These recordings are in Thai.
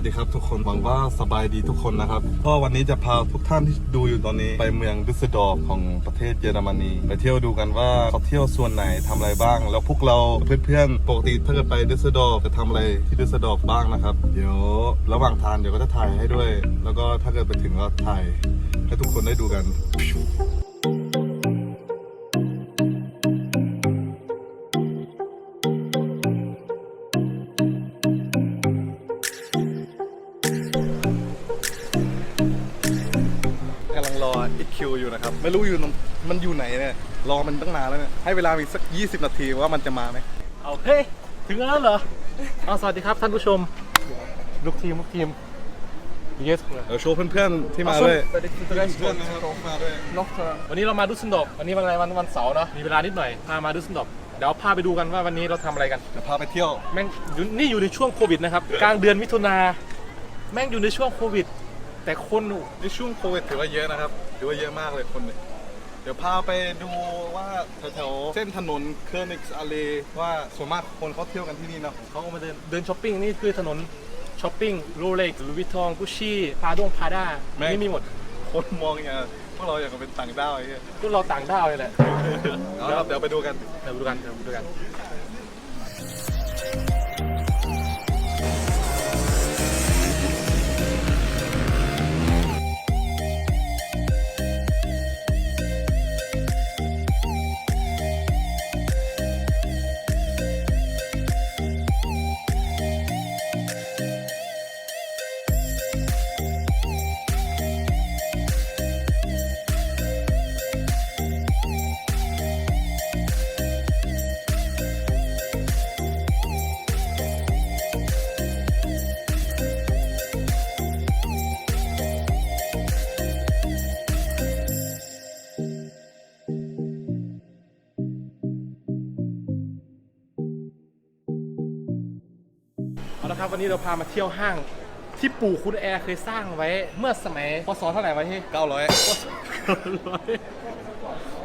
วัสดีครับทุกคนหวังว่าสบายดีทุกคนนะครับก็วันนี้จะพาทุกท่านที่ดูอยู่ตอนนี้ ไปเมืองดุสเซดอร์ฟของประเทศเยอรมนีไปเที่ยวดูกันว่าเขาเที่ยวส่วนไหนทำอะไรบ้าง แล้วพวกเราเพื่อนๆปกติถ้าเกิดไปดุสเซดอร์ฟจะทำอะไรที่ดุสเซดอร์ฟบ้างนะครับ เดี๋ยวระหว่างทางเดี๋ยวก็จะถ่ายให้ด้วย แล้วก็ถ้าเกิดไปถึงก็ถ่ายให้ทุกคนได้ดูกัน EQ อยู่นะครับ ไม่รู้อยู่ตรงมันอยู่ไหนเนี่ยรอมันตั้งนานแล้วเนี่ยให้เวลาอีกสัก 20 นาทีว่ามันจะมาไหมเอาเฮ้ยถึงแล้วเหรอเอาสวัสดีครับท่านผู้ชม ลูกทีมลูกทีม yes เดี๋ยวโชว์เพื่อนๆที่มาด้วยสวัสดีทุกท่านเพื่อนนะครับมาด้วย วันนี้เรามาดุสเซนดอร์ฟวันนี้วันอะไรวันวันเสาร์เนาะมีเวลานิดหน่อยพามาดุสเซนดอร์ฟเดี๋ยวพาไปดูกันว่าวันนี้เราทำอะไรกัน เดี๋ยวพาไปเที่ยวแม่งอยู่นี่อยู่ในช่วงโควิดนะครับ กลางเดือนมิถุนาแม่งอยู่ในช่วงโควิด แต่คนโอ้ในช่วงโควิดถือว่าเยอะนะครับ ถือว่าเยอะมากเลยคนเนี่ยเดี๋ยวพาไปดูว่าแถวๆเส้นถนนเคอร์นิกส์อารีว่าส่วนมากคนเขาเที่ยวกันที่นี่เนาะเขาก็มาเดินเดินช้อปปิ้งนี่คือถนนช้อปปิ้งโรเล็กลูวิทองกุชชี่พาดงพาด้าแม่งนี่มีหมดคนมองอย่างเงี้ยพวกเราอยากจะเป็นต่างด้าวไอ้เงี้ยพวกเราต่างด้าวเลยแหละ เอาละครับเดี๋ยวไปดูกัน เดี๋ยวดูกันเดี๋ยวดูกัน ครับ วันนี้เราพามาเที่ยวห้าง ที่ปู่คุณแอร์เคยสร้างไว้ เมื่อสมัยพศเท่าไหร่วะที่900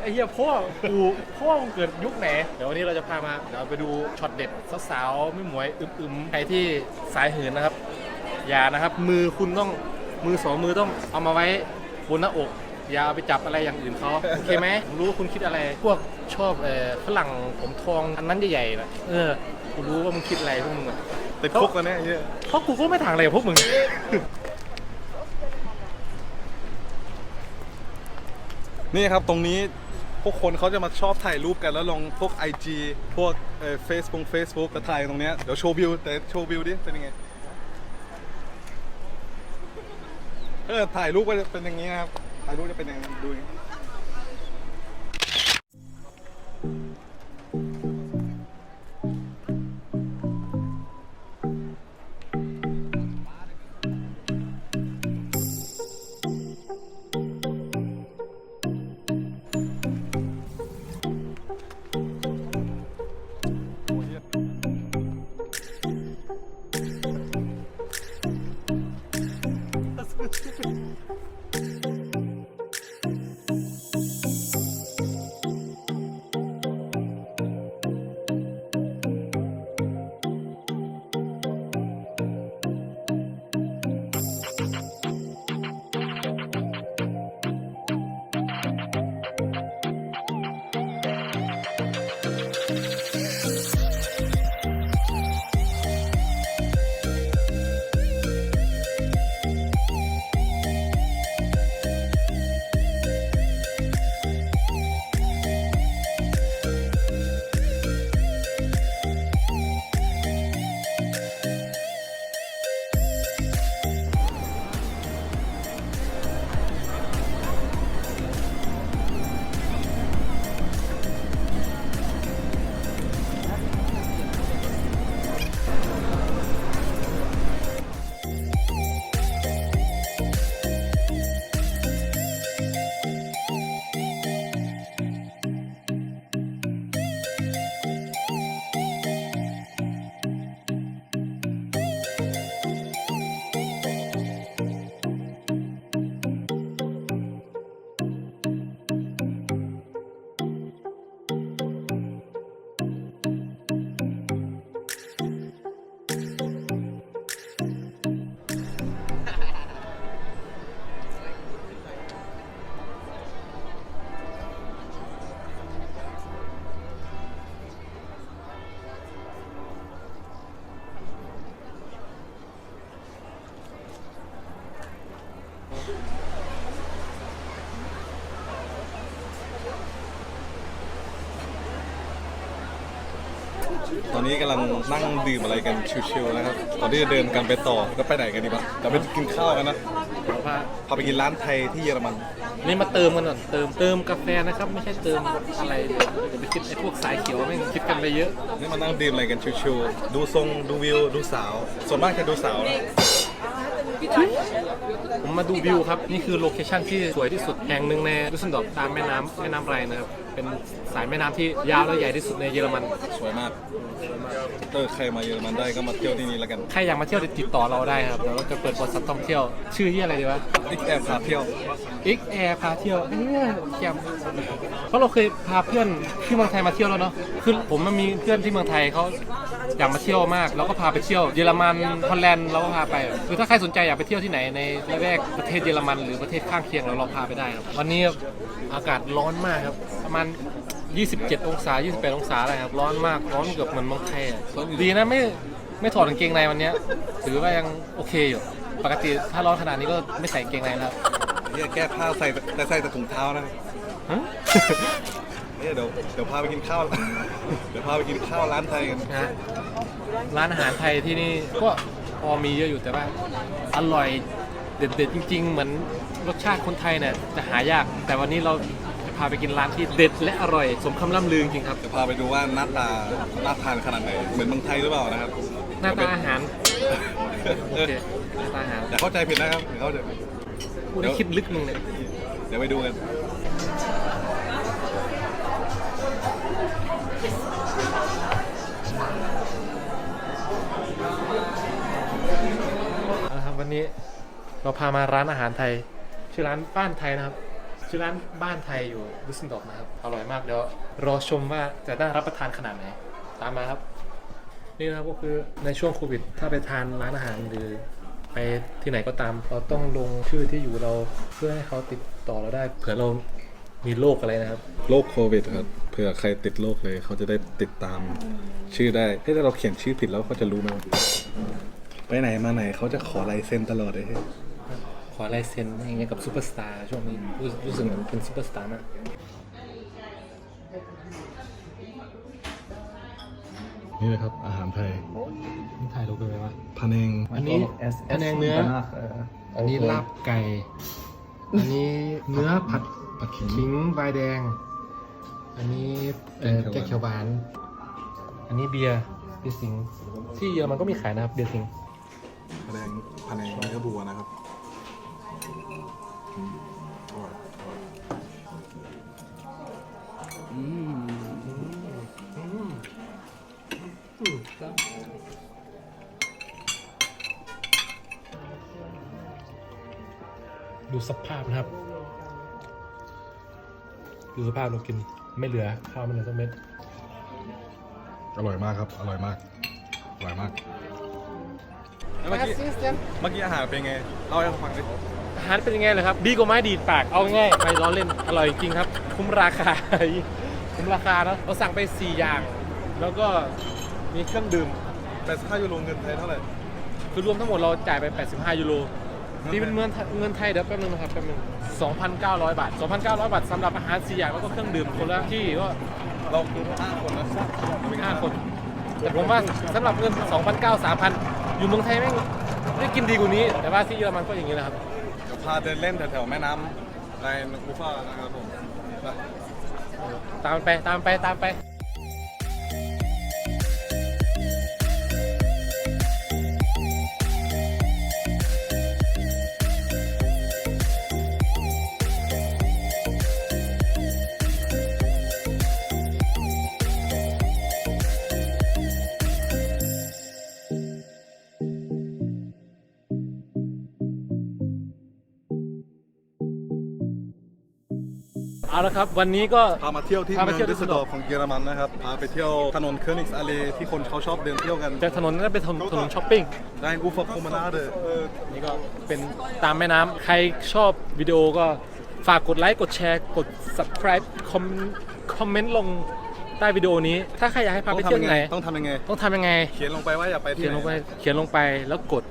ไอ้เหี้ยพ่อปู่พ่อมึงเกิดยุคไหน เดี๋ยววันนี้เราจะพามาเดี๋ยวไปดูช็อตเด็ดสาวๆไม่หมวยอึมๆใครที่สายหืนนะครับ อย่านะครับ มือคุณต้องมือสองมือต้องเอามาไว้บนหน้าอกอย่าเอาไปจับอะไรอย่างอื่นเขาโอเคไหมผมรู้ว่าคุณคิดอะไร พวกชอบเอ่อฝรั่งผมทองอันนั้นใหญ่ๆนะเออกูรู้ว่ามึงคิดอะไรพวกมึงอะ ติดคุกแล้วเนี่ยไอ้เหี้ยเพราะกูก็ไม่ถางอะไรกับพวกมึง นี่ครับตรงนี้พวกคนเขาจะมาชอบถ่ายรูปกันแล้วลงพวก IG พวกเอ่อเฟซบุ๊กเฟซบุ๊กก็ถ่ายตรงเนี้ยเดี๋ยวโชว์วิวแต่โชว์วิวดิเป็นยังไงเออถ่ายรูปก็จะเป็นอย่างนี้นะครับถ่ายรูปจะเป็นอย่างนี้ดูอย่างนี้ ตอนนี้กำลังนั่งดื่มอะไรกันชิวๆนะครับก่อนที่จะเดินกันไปต่อก็ไปไหนกันดีปะเราไปกินข้าวกันนะเพราะว่าพาไปกินร้านไทยที่เยอรมัน นี่มาเติมกันก่อนเติมเติมกาแฟนะครับ ไม่ใช่เติมอะไรเดี๋ยวไปคิดไอ้พวกสายเขียวแม่งคิดกันไปเยอะ นี่มานั่งดื่มอะไรกันชิวๆดูทรงดูวิวดูสาว ส่วนมากจะดูสาวนะผมมาดูวิวครับ นี่คือโลเคชั่นที่สวยที่สุดแห่งหนึ่งในดุสเซนดอร์ฟตามแม่น้ำแม่น้ำไรนะครับ เป็นสายแม่น้ำที่ยาวและใหญ่ที่สุดในเยอรมัน สวยมากเออใครมาเยอรมันได้ก็มาเที่ยวที่นี่แล้วกันใครอยากมาเที่ยวติดต่อเราได้ครับเดี๋ยวเราจะเปิดบริษัทท่องเที่ยว ชื่อที่อะไรดีวะ อีกแอบพาเที่ยว X Air พาเที่ยวเอ้ยแจ่มเพราะเราเคยพาเพื่อนที่เมืองไทยมาเที่ยวแล้วเนาะคือผมมันมีเพื่อนที่เมืองไทยเขาอยากมาเที่ยวมากเราก็พาไปเที่ยวเยอรมันฮอลแลนด์เราก็พาไปคือถ้าใครสนใจอยากไปเที่ยวที่ไหนในละแวกประเทศเยอรมันหรือประเทศข้างเคียงเราลองพาไปได้ครับวันนี้อากาศร้อนมากครับ ประมาณ 27 องศา 28 องศาอะไรครับ ร้อนมาก ร้อนเกือบเหมือนเมืองไทยอะดีนะไม่ไม่ถอดกางเกงในวันเนี้ยถือว่ายังโอเคอยู่ ปกติถ้าร้อนขนาดนี้ก็ไม่ใส่กางเกงในแล้วเนี่ยแก้ผ้าใส่แต่ใส่แต่ถุงเท้านะฮะ เนี่ยเดี๋ยวเดี๋ยวพาไปกินข้าว เดี๋ยวพาไปกินข้าวร้านไทยกันนะฮะร้านอาหารไทยที่นี่ก็พอมีเยอะอยู่แต่ว่า อร่อยเด็ดๆจริง ๆ เหมือนรสชาติคนไทยเนี่ยจะหายาก แต่วันนี้เราจะ พาไปกินร้านที่เด็ดและอร่อย สมคำล่ำลือจริงๆครับเดี๋ยวพาไปดูว่าหน้าตาน่าทานขนาดไหน เหมือนเมืองไทยหรือเปล่านะครับหน้าตาอาหารโอเออเคหน้าตาอาหารอย่าเข้าใจผิดนะครับอย่าเข้าใจกูได้คิดลึกมึงเนี่ยเดี๋ยวไปดูกันเอาละครับวันนี้เราพามาร้านอาหารไทย ชื่อร้านบ้านไทยนะครับ ชื่อร้านบ้านไทยอยู่ดุสเซนดอร์ฟนะครับ อร่อยมากเดี๋ยวรอชมว่าจะน่ารับประทานขนาดไหน ตามมาครับ นี่นะครับก็คือในช่วงโควิด ถ้าไปทานร้านอาหารหรือไปที่ไหนก็ตาม เราต้องลงชื่อที่อยู่เราเพื่อให้เขาติดต่อเราได้เผื่อเรามีโรคอะไรนะครับ โรคโควิดครับเผื่อใครติดโรคเลยเขาจะได้ติดตามชื่อได้ถ้าเราเขียนชื่อผิดแล้วเขาจะรู้ไหมว่าไปไหนมาไหนเขาจะขอลายเซ็นตลอดเลย อลายเซ็นอย่างเงี้ยกับซูเปอร์สตาร์ช่วงนี้รู้รู้สึกเหมือนเป็นซูเปอร์สตาร์มากนี่นะครับ อาหารไทยนี่ถ่ายรูปกันไหมวะพันเองอันนี้แผนงเนื้อ อันนี้ลาบไก่ อันนี้เนื้อผัดผัดขิงขิงใบแดง อันนี้เอ่อแกแกงงเขีเขียยววหหวาวานนอันนี้เบียร์เบียร์สิงห์ที่เยอรมันก็มีขายนะครับเบียร์สิงห์พันเองพันเองเนื้อบัวนะครับ อร่อยอร่อยอืมดูสภาพนะครับ ดูสภาพเรากินไม่เหลือข้าวไม่เหลือสักเม็ด อร่อยมากครับ อร่อยมาก อร่อยมากเมื่อกี้เมื่อกี้อาหารเป็นไง เล่าให้ฟังดิ อาหารเป็นยังไงเลยครับ ดีกว่าไม้ดีดปากเอาง่ายๆไปล้อเล่นอร่อยจริงครับ คุ้มราคา คุ้มราคาเนอะเราสั่งไป 4 อย่าง แล้วก็มีเครื่องดื่มแต่ถ้ายูโรเงินไทยเท่าไหร่ คือรวมทั้งหมดเราจ่ายไป 85 ยูโรตีเป็นเงินเงินไทยเดี๋ยวแป๊บนึงนะครับแป๊บนึง2,900 บาท 2,900 บาทสำหรับอาหาร4อย่างแล้วก็เครื่องดื่มคนละที่ก็เราคือห้าคนนะเรามี5คน แต่ผมว่าสำหรับเงิน2,900 3,000 อยู่เมืองไทยแม่งได้กินดีกว่านี้ แต่ว่าที่เยอรมันก็อย่างนี้แหละครับเดี๋ยว พาเดินเล่นแถวๆแม่น้ำในกูฟ่านะครับผมไป ตามไปตามไปตามไป เอาละครับ วันนี้ก็ พามาเที่ยวที่พาเมืมาองเที่ยวดิสเซลดอร์ฟของเยอรมันนะครับ พาไปเที่ยวถนนเคอร์นิกส์อาเลที่คนเขาชอบเดินเที่ยวกัน จากถนนนั้นเป็นถนนถนนช้อปปิ้ง ได้กูฟักโคมานาเดอเออนี่ก็เป็นตามแม่น้ำ ใครชอบวิดีโอก็ฝากกดไลค์ กดแชร์ กด subscribe คอมคอมเมนต์ลงใต้วิดีโอนี้ ถ้าใครอยากให้พาต้องไปทำเที่ยวยังไหไงนต้องทำยังไง ต้องทำยังไง เขียนลงไปว่าอยากไปที่เขียนลงไป เขียนลงไปแล้วกด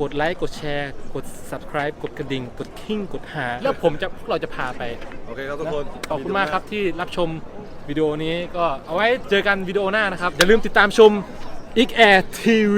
กดไลค์กดแชร์ กด subscribe กดกระดิ่ง กดคิ้งกดหา แล้วผมจะพวกเราจะพาไป โอเคครับทุกคนขอบคุณมากครับที่รับชมวิวิดีโอนี้ก็เอาไว้เจอกันวิดีโอหน้านะครับ อย่าลืมติดตามชม i k Air TV